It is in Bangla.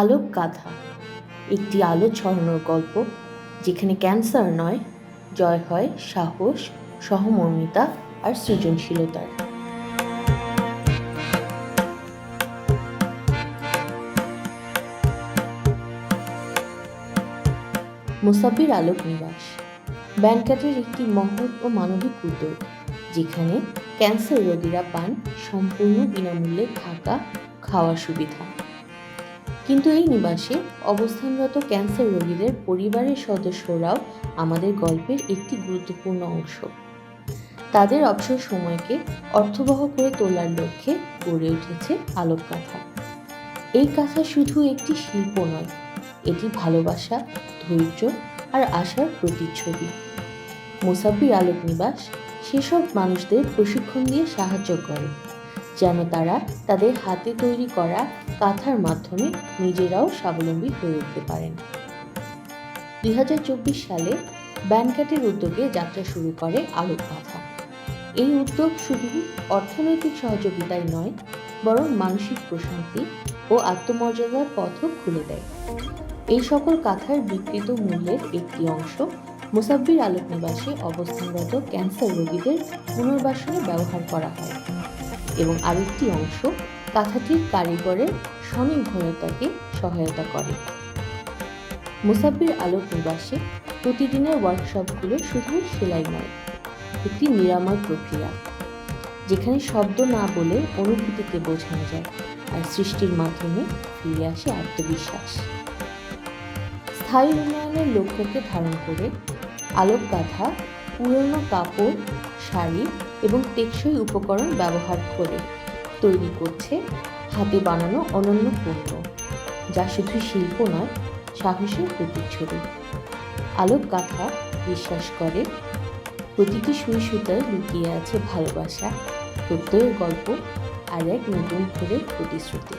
আলোক গাথা একটি আলো ছড়ানোর গল্প, যেখানে ক্যান্সার নয়, জয় হয় সাহস, সহমর্মিতা আর সৃজনশীলতার। মুসাব্বির আলোক নিবাস। ব্যানকাটের একটি মহৎ ও মানবিক উদ্যোগ, যেখানে ক্যান্সার রোগীরা পান সম্পূর্ণ বিনামূল্যে থাকা খাওয়ার সুবিধা। কিন্তু এই নিবাসে অবস্থানরত ক্যান্সার রোগীদের পরিবারের সদস্যরাও আমাদের গল্পের একটি গুরুত্বপূর্ণ অংশ। তাদের অবসর সময়কে অর্থবহ করে তোলার লক্ষ্যে গড়ে উঠেছে আলোক কাথা এই কাথা শুধু একটি শিল্প নয়, এটি ভালোবাসা, ধৈর্য আর আশার প্রতিচ্ছবি। মুসাব্বির আলোক নিবাস সেসব মানুষদের প্রশিক্ষণ দিয়ে সাহায্য করে। যেন তারা তাদের হাতে তৈরি করা কাঁথার মাধ্যমে নিজেরাও স্বাবলম্বী হয়ে উঠতে পারেন। দুই হাজার চব্বিশ সালে ব্যানকাটের উদ্যোগে যাত্রা শুরু করে আলোক কাঁথা। এই উদ্যোগ শুধু অর্থনৈতিক সহযোগিতাই নয়, বরং মানসিক প্রশান্তি ও আত্মমর্যাদার পথও খুলে দেয়। এই সকল কাঁথার বিকৃত মূল্যের একটি অংশ মুসাব্বির আলোক নিবাসে অবস্থানরত ক্যান্সার রোগীদের পুনর্বাসনে ব্যবহার করা হয়। এবং আরেকটি অংশ কাঁথাটির কারিগরের স্বনির্ভরতাকে সহায়তা করে। মুসাব্বির আলোক নিবাসে প্রতিদিনের ওয়ার্কশপগুলো শুধু সেলাই নয়, একটি নিরাময় প্রক্রিয়া, যেখানে শব্দ না বলে অনুভূতিকে বোঝানো যায় আর সৃষ্টির মাধ্যমে ফিরে আসে আত্মবিশ্বাস। স্থায়ী উন্নয়নের লক্ষ্যকে ধারণ করে আলোক গাথা পুরনো কাপড়, শাড়ি এবং টেকসই উপকরণ ব্যবহার করে তৈরি করছে, হাতে বানানো অনন্য পণ্য, যা শুধু শিল্প নয়, সাহসের প্রতিচ্ছবি। আলোক গাথা বিশ্বাস করে, প্রতিটি সুই সুতায় লুকিয়ে আছে ভালোবাসা, প্রত্যয়ের গল্প আর এক নতুন ভোরের প্রতিশ্রুতি।